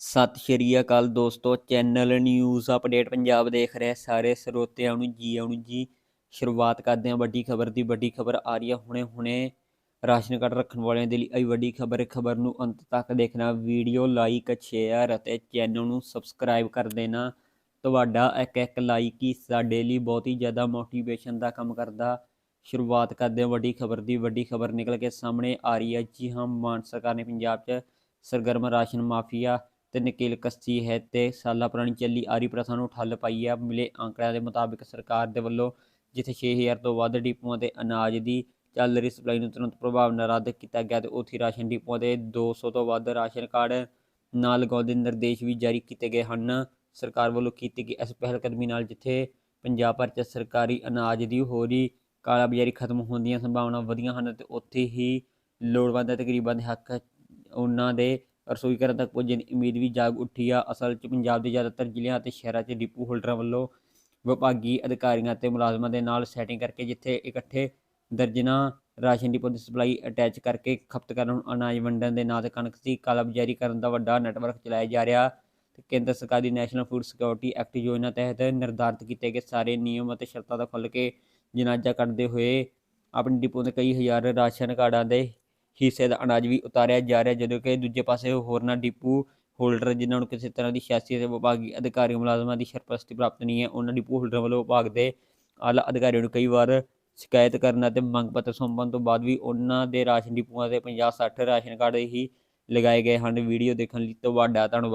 ਸਤਿ ਸ਼੍ਰੀ ਅਕਾਲ ਦੋਸਤੋ, channel news update Punjab ਦੇਖ ਰਹੇ ਸਾਰੇ ਸਰੋਤਿਆਂ ਨੂੰ ਜੀ, ਆਉਣ ਜੀ। ਸ਼ੁਰੂਆਤ ਕਰਦੇ ਹਾਂ ਵੱਡੀ ਖਬਰ ਦੀ। ਵੱਡੀ ਖਬਰ ਆ ਰਹੀ ਹੈ ਹੁਣੇ ਹੁਣੇ। ਰਾਸ਼ਨ ਕਾਰਡ ਰੱਖਣ ਵਾਲਿਆਂ ਦੇ ਲਈ ਆਈ ਵੱਡੀ ਖਬਰ। ਖਬਰ ਨੂੰ ਅੰਤ ਤੱਕ ਦੇਖਣਾ, ਵੀਡੀਓ ਲਾਈਕ, ਸ਼ੇਅਰ ਅਤੇ ਚੈਨਲ ਨੂੰ ਸਬਸਕ੍ਰਾਈਬ ਕਰ ਦੇਣਾ। ਤੁਹਾਡਾ ਇੱਕ ਇੱਕ ਲਾਈਕ ਹੀ ਸਾਡੇ ਲਈ ਬਹੁਤ ਹੀ ਜ਼ਿਆਦਾ ਮੋਟੀਵੇਸ਼ਨ ਦਾ ਕੰਮ ਕਰਦਾ। ਸ਼ੁਰੂਆਤ ਕਰਦੇ ਹਾਂ ਵੱਡੀ ਖਬਰ ਦੀ। ਵੱਡੀ ਖਬਰ ਨਿਕਲ ਕੇ ਸਾਹਮਣੇ ਆ ਰਹੀ ਹੈ ਜੀ ਹਾਂ ਮਾਨ ਸਰਕਾਰ ਨੇ ਪੰਜਾਬ 'ਚ ਸਰਗਰਮ ਰਾਸ਼ਨ ਮਾਫੀਆ ਤੇ ਨਕੇਲ ਕਸ਼ਤੀ ਹੈ ਤੇ ਸਾਲਾਂ ਪੁਰਾਣੀ ਚੱਲੀ ਆਰੀ ਪ੍ਰਥਾ ਨੂੰ ਠੱਲ ਪਾਈ ਹੈ ਮਿਲੇ ਅੰਕੜਿਆਂ ਦੇ ਮੁਤਾਬਿਕ ਸਰਕਾਰ ਦੇ ਵੱਲੋਂ ਜਿੱਥੇ 6000 ਤੋਂ ਵੱਧ ਡਿਪੂਆਂ ਤੇ ਅਨਾਜ ਦੀ ਚੱਲ ਰਹੀ ਸਪਲਾਈ ਨੂੰ ਤੁਰੰਤ ਪ੍ਰਭਾਵ ਨਾਲ ਰੱਦ ਕੀਤਾ ਗਿਆ ਤੇ ਉੱਥੇ ਰਾਸ਼ਨ ਡਿਪੂਆਂ ਤੇ 200 ਤੋਂ ਵੱਧ ਰਾਸ਼ਨ ਕਾਰਡ ਨਾ ਲਗਾਉਣ ਦੇ ਨਿਰਦੇਸ਼ ਵੀ ਜਾਰੀ ਕੀਤੇ ਗਏ ਹਨ। ਸਰਕਾਰ ਵੱਲੋਂ ਕੀਤੀ ਗਈ ਇਸ ਪਹਿਲਕਦਮੀ ਨਾਲ ਜਿੱਥੇ ਪੰਜਾਬ ਭਰ 'ਚ ਸਰਕਾਰੀ ਅਨਾਜ ਦੀ ਹੋ ਰਹੀ ਕਾਲਾਬਾਜ਼ਾਰੀ ਖਤਮ ਹੋਣ ਦੀਆਂ ਸੰਭਾਵਨਾ ਵਧੀਆਂ ਹਨ ਤੇ ਉੱਥੇ ਹੀ ਲੋੜਵੰਦ ਅਤੇ ਦੇ ਹੱਕ ਉਹਨਾਂ ਦੇ ਰਸੋਈ ਘਰਾਂ ਤੱਕ ਪਹੁੰਚਣ ਦੀ ਉਮੀਦ ਵੀ ਜਾਗ ਉੱਠੀ ਆ। ਅਸਲ 'ਚ ਪੰਜਾਬ ਦੇ ਜ਼ਿਆਦਾਤਰ ਜ਼ਿਲ੍ਹਿਆਂ ਅਤੇ ਸ਼ਹਿਰਾਂ 'ਚ ਡਿਪੂ ਹੋਲਡਰਾਂ ਵੱਲੋਂ ਵਿਭਾਗੀ ਅਧਿਕਾਰੀਆਂ ਅਤੇ ਮੁਲਾਜ਼ਮਾਂ ਦੇ ਨਾਲ ਸੈਟਿੰਗ ਕਰਕੇ ਜਿੱਥੇ ਇਕੱਠੇ ਦਰਜਨਾਂ ਰਾਸ਼ਨ ਡਿਪੂ ਦੀ ਸਪਲਾਈ ਅਟੈਚ ਕਰਕੇ ਖਪਤਕਾਰਾਂ ਨੂੰ ਅਨਾਜ ਵੰਡਣ ਦੇ ਨਾਂ ਤੇ ਕਣਕ ਦੀ ਕਾਲਾਬਾਜ਼ਾਰੀ ਕਰਨ ਦਾ ਵੱਡਾ ਨੈਟਵਰਕ ਚਲਾਇਆ ਜਾ ਰਿਹਾ। ਤੇ ਕੇਂਦਰ ਸਰਕਾਰ ਦੀ ਨੈਸ਼ਨਲ ਫੂਡ ਸਿਕਿਉਰਿਟੀ ਐਕਟ ਯੋਜਨਾ ਤਹਿਤ ਨਿਰਧਾਰਤ ਕੀਤੇ ਗਏ ਸਾਰੇ ਨਿਯਮ ਅਤੇ ਸ਼ਰਤਾਂ ਦਾ ਖੁੱਲ੍ਹ ਕੇ ਜਨਾਜ਼ਾ ਕੱਢਦੇ ਹੋਏ ਆਪਣੇ ਡਿਪੂ ਦੇ ਕਈ ਹਜ਼ਾਰ ਰਾਸ਼ਨ ਕਾਰਡਾਂ ਦੇ ਹਿੱਸੇ ਦਾ ਅਨਾਜ ਵੀ ਉਤਾਰਿਆ ਜਾ ਰਿਹਾ, ਜਦੋਂ ਕਿ ਦੂਜੇ ਪਾਸੇ ਹੋਰਨਾਂ ਡਿਪੂ ਹੋਲਡਰ ਜਿਨ੍ਹਾਂ ਨੂੰ ਕਿਸੇ ਤਰ੍ਹਾਂ ਦੀ ਸਿਆਸੀ ਅਤੇ ਵਿਭਾਗੀ ਅਧਿਕਾਰੀ ਮੁਲਾਜ਼ਮਾਂ ਦੀ ਸਰਪ੍ਰਸਤੀ ਪ੍ਰਾਪਤ ਨਹੀਂ ਹੈ, ਉਹਨਾਂ ਡਿਪੂ ਹੋਲਡਰਾਂ ਵੱਲੋਂ ਵਿਭਾਗ ਦੇ ਆਲਾ ਅਧਿਕਾਰੀਆਂ ਨੂੰ ਕਈ ਵਾਰ ਸ਼ਿਕਾਇਤ ਕਰਨ ਅਤੇ ਮੰਗ ਪੱਤਰ ਸੌਂਪਣ ਤੋਂ ਬਾਅਦ ਵੀ ਉਹਨਾਂ ਦੇ ਰਾਸ਼ਨ ਡਿਪੂਆਂ ਤੇ 50 60 ਰਾਸ਼ਨ ਕਾਰਡ ਹੀ ਲਗਾਏ ਗਏ ਹਨ। ਵੀਡੀਓ ਦੇਖਣ ਲਈ ਤੁਹਾਡਾ ਧੰਨਵਾਦ।